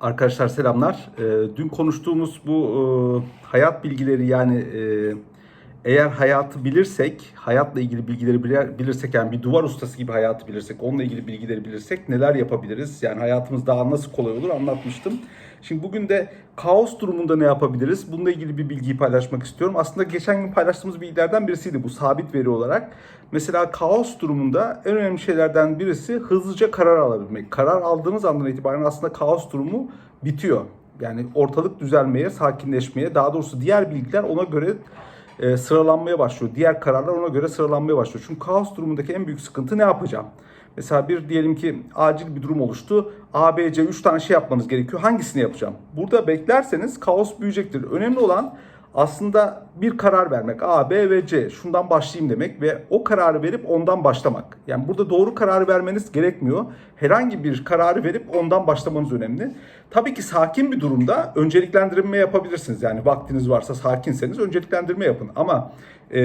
Arkadaşlar selamlar. Ee, dün konuştuğumuz bu e, hayat bilgileri yani e, eğer hayatı bilirsek, hayatla ilgili bilgileri bilir- bilirsek yani bir duvar ustası gibi hayatı bilirsek, onunla ilgili bilgileri bilirsek neler yapabiliriz? Yani hayatımız daha nasıl kolay olur anlatmıştım. Şimdi bugün de kaos durumunda ne yapabiliriz? Bununla ilgili bir bilgiyi paylaşmak istiyorum. Aslında geçen gün paylaştığımız bilgilerden birisiydi bu sabit veri olarak. Mesela kaos durumunda en önemli şeylerden birisi hızlıca karar alabilmek. Karar aldığınız andan itibaren aslında kaos durumu bitiyor. Yani ortalık düzelmeye, sakinleşmeye, daha doğrusu diğer bilgiler ona göre e, sıralanmaya başlıyor. Diğer kararlar ona göre sıralanmaya başlıyor. Çünkü kaos durumundaki en büyük sıkıntı ne yapacağım? Mesela bir diyelim ki acil bir durum oluştu. A, B, C 3 tane şey yapmanız gerekiyor. Hangisini yapacağım? Burada beklerseniz kaos büyüyecektir. Önemli olan aslında bir karar vermek. A, B ve C. Şundan başlayayım demek ve o kararı verip ondan başlamak. Yani burada doğru kararı vermeniz gerekmiyor. Herhangi bir kararı verip ondan başlamanız önemli. Tabii ki sakin bir durumda önceliklendirme yapabilirsiniz. Yani vaktiniz varsa sakinseniz önceliklendirme yapın. Ama e,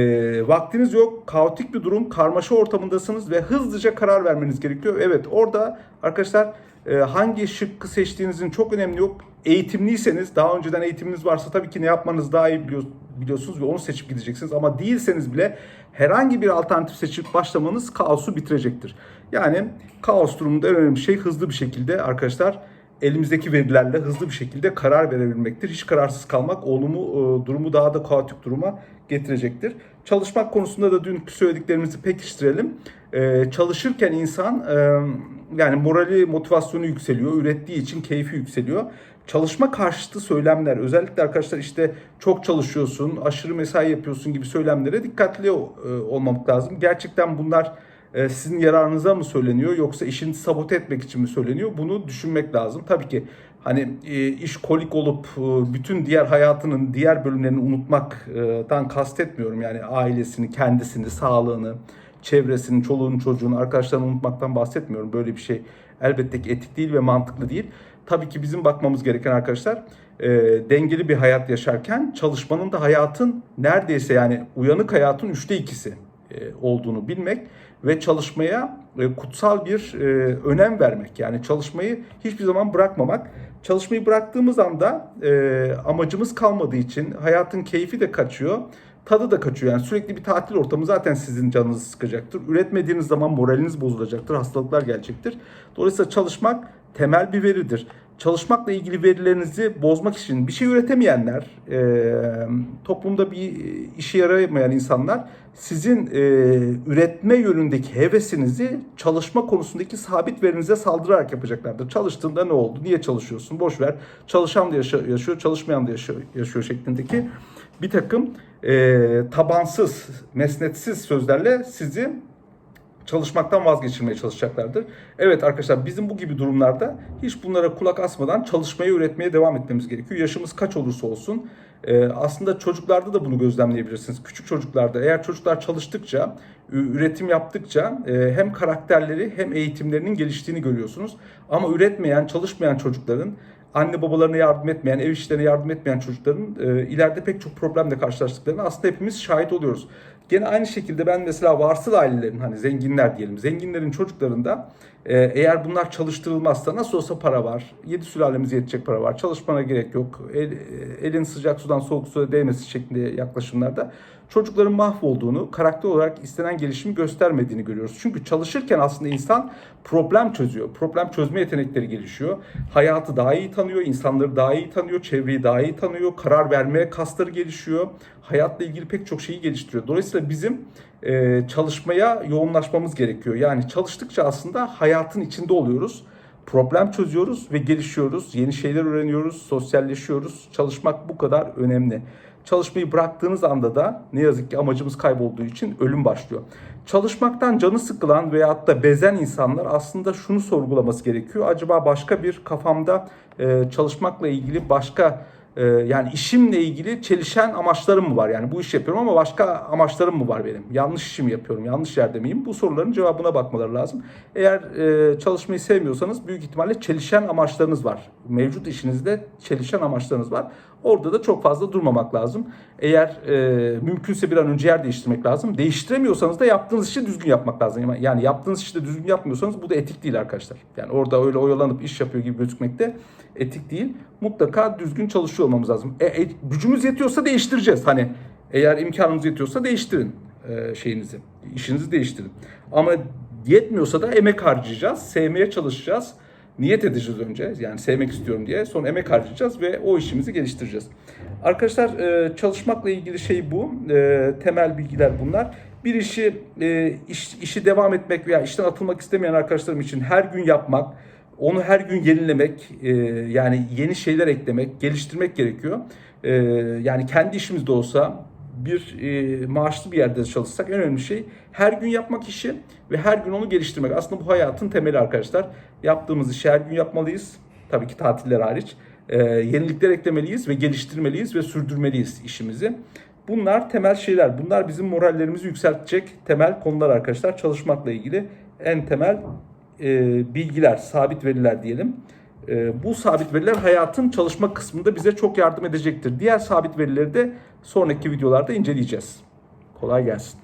vaktiniz yok, kaotik bir durum, karmaşa ortamındasınız ve hızlıca karar vermeniz gerekiyor. Evet orada arkadaşlar hangi şıkkı seçtiğinizin çok önemli yok. Eğitimliyseniz, daha önceden eğitiminiz varsa tabii ki ne yapmanızı daha iyi biliyor- biliyorsunuz ve onu seçip gideceksiniz. Ama değilseniz bile herhangi bir alternatif seçip başlamanız kaosu bitirecektir. Yani kaos durumunda en önemli şey hızlı bir şekilde arkadaşlar elimizdeki verilerle hızlı bir şekilde karar verebilmektir. Hiç kararsız kalmak olumu e, durumu daha da kaotik duruma getirecektir. Çalışmak konusunda da dünkü söylediklerimizi pekiştirelim. E, çalışırken insan e, yani morali, motivasyonu yükseliyor. Ürettiği için keyfi yükseliyor. Çalışma karşıtı söylemler özellikle arkadaşlar işte çok çalışıyorsun, aşırı mesai yapıyorsun gibi söylemlere dikkatli e, olmamak lazım. Gerçekten bunlar e, sizin yararınıza mı söyleniyor yoksa işinizi sabote etmek için mi söyleniyor? Bunu düşünmek lazım. Tabii ki hani e, iş kolik olup bütün diğer hayatının diğer bölümlerini unutmaktan kastetmiyorum. Yani ailesini, kendisini, sağlığını, çevresini, çoluğunu, çocuğunu, arkadaşlarını unutmaktan bahsetmiyorum. Böyle bir şey elbette ki etik değil ve mantıklı değil. Tabii ki bizim bakmamız gereken arkadaşlar e, dengeli bir hayat yaşarken çalışmanın da hayatın neredeyse yani uyanık hayatın üçte ikisi e, olduğunu bilmek ve çalışmaya e, kutsal bir e, önem vermek. Yani çalışmayı hiçbir zaman bırakmamak. Çalışmayı bıraktığımız anda e, amacımız kalmadığı için hayatın keyfi de kaçıyor. Tadı da kaçıyor. Yani sürekli bir tatil ortamı zaten sizin canınızı sıkacaktır. Üretmediğiniz zaman moraliniz bozulacaktır. Hastalıklar gelecektir. Dolayısıyla çalışmak temel bir veridir. Çalışmakla ilgili verilerinizi bozmak için bir şey üretemeyenler, e, toplumda bir işe yaramayan insanlar sizin e, üretme yönündeki hevesinizi çalışma konusundaki sabit verinize saldırarak yapacaklardır. Çalıştığında ne oldu? Niye çalışıyorsun? Boş ver. Çalışan da yaşa- yaşıyor, çalışmayan da yaşıyor, yaşıyor şeklindeki bir takım e, tabansız, mesnetsiz sözlerle sizi çalışmaktan vazgeçirmeye çalışacaklardır. Evet arkadaşlar bizim bu gibi durumlarda hiç bunlara kulak asmadan çalışmaya üretmeye devam etmemiz gerekiyor. Yaşımız kaç olursa olsun e, aslında çocuklarda da bunu gözlemleyebilirsiniz. Küçük çocuklarda eğer çocuklar çalıştıkça, üretim yaptıkça e, hem karakterleri hem eğitimlerinin geliştiğini görüyorsunuz. Ama üretmeyen, çalışmayan çocukların anne babalarına yardım etmeyen, ev işlerine yardım etmeyen çocukların e, ileride pek çok problemle karşılaştıklarını aslında hepimiz şahit oluyoruz. Gene aynı şekilde ben mesela varsıl ailelerin hani zenginler diyelim, zenginlerin çocuklarında e, eğer bunlar çalıştırılmazsa nasıl olsa para var, yedi sülalemize yetecek para var, çalışmana gerek yok, el, e, elin sıcak sudan soğuk suya değmesi şeklinde yaklaşımlarda çocukların mahvolduğunu, karakter olarak istenen gelişimi göstermediğini görüyoruz. Çünkü çalışırken aslında insan problem çözüyor. Problem çözme yetenekleri gelişiyor. Hayatı daha iyi tanıyor, insanları daha iyi tanıyor, çevreyi daha iyi tanıyor, karar verme kasları gelişiyor. Hayatla ilgili pek çok şeyi geliştiriyor. Dolayısıyla bizim e, çalışmaya yoğunlaşmamız gerekiyor. Yani çalıştıkça aslında hayatın içinde oluyoruz. Problem çözüyoruz ve gelişiyoruz. Yeni şeyler öğreniyoruz, sosyalleşiyoruz. Çalışmak bu kadar önemli. Çalışmayı bıraktığınız anda da ne yazık ki amacımız kaybolduğu için ölüm başlıyor. Çalışmaktan canı sıkılan veyahut da bezen insanlar aslında şunu sorgulaması gerekiyor. Acaba başka bir kafamda e, çalışmakla ilgili başka Ee, yani işimle ilgili çelişen amaçlarım mı var? Yani bu iş yapıyorum ama başka amaçlarım mı var benim? Yanlış işimi yapıyorum, yanlış yerde miyim? Bu soruların cevabına bakmaları lazım. Eğer e, çalışmayı sevmiyorsanız büyük ihtimalle çelişen amaçlarınız var. Mevcut işinizde çelişen amaçlarınız var. Orada da çok fazla durmamak lazım. Eğer e, mümkünse bir an önce yer değiştirmek lazım. Değiştiremiyorsanız da yaptığınız işi düzgün yapmak lazım. Yani yaptığınız işi de düzgün yapmıyorsanız bu da etik değil arkadaşlar. Yani orada öyle oyalanıp iş yapıyor gibi gözükmek de etik değil. Mutlaka düzgün çalışıyor olmamız lazım. E, e, gücümüz yetiyorsa değiştireceğiz. Hani eğer imkanınız yetiyorsa değiştirin e, şeyinizi. işinizi değiştirin. Ama yetmiyorsa da emek harcayacağız. Sevmeye çalışacağız. Niyet edeceğiz önce. Yani sevmek istiyorum diye. Sonra emek harcayacağız ve o işimizi geliştireceğiz. Arkadaşlar e, çalışmakla ilgili şey bu. E, temel bilgiler bunlar. Bir işi e, iş, işi devam etmek veya işten atılmak istemeyen arkadaşlarım için her gün yapmak, onu her gün yenilemek, e, yani yeni şeyler eklemek, geliştirmek gerekiyor. E, yani kendi işimizde olsa bir e, maaşlı bir yerde çalışsak en önemli şey her gün yapmak işi ve her gün onu geliştirmek. Aslında bu hayatın temeli arkadaşlar. Yaptığımız işi her gün yapmalıyız. Tabii ki tatiller hariç. E, yenilikler eklemeliyiz ve geliştirmeliyiz ve sürdürmeliyiz işimizi. Bunlar temel şeyler. Bunlar bizim morallerimizi yükseltecek temel konular arkadaşlar. Çalışmakla ilgili en temel e, bilgiler, sabit veriler diyelim. E, bu sabit veriler hayatın çalışma kısmında bize çok yardım edecektir. Diğer sabit verileri de sonraki videolarda inceleyeceğiz. Kolay gelsin.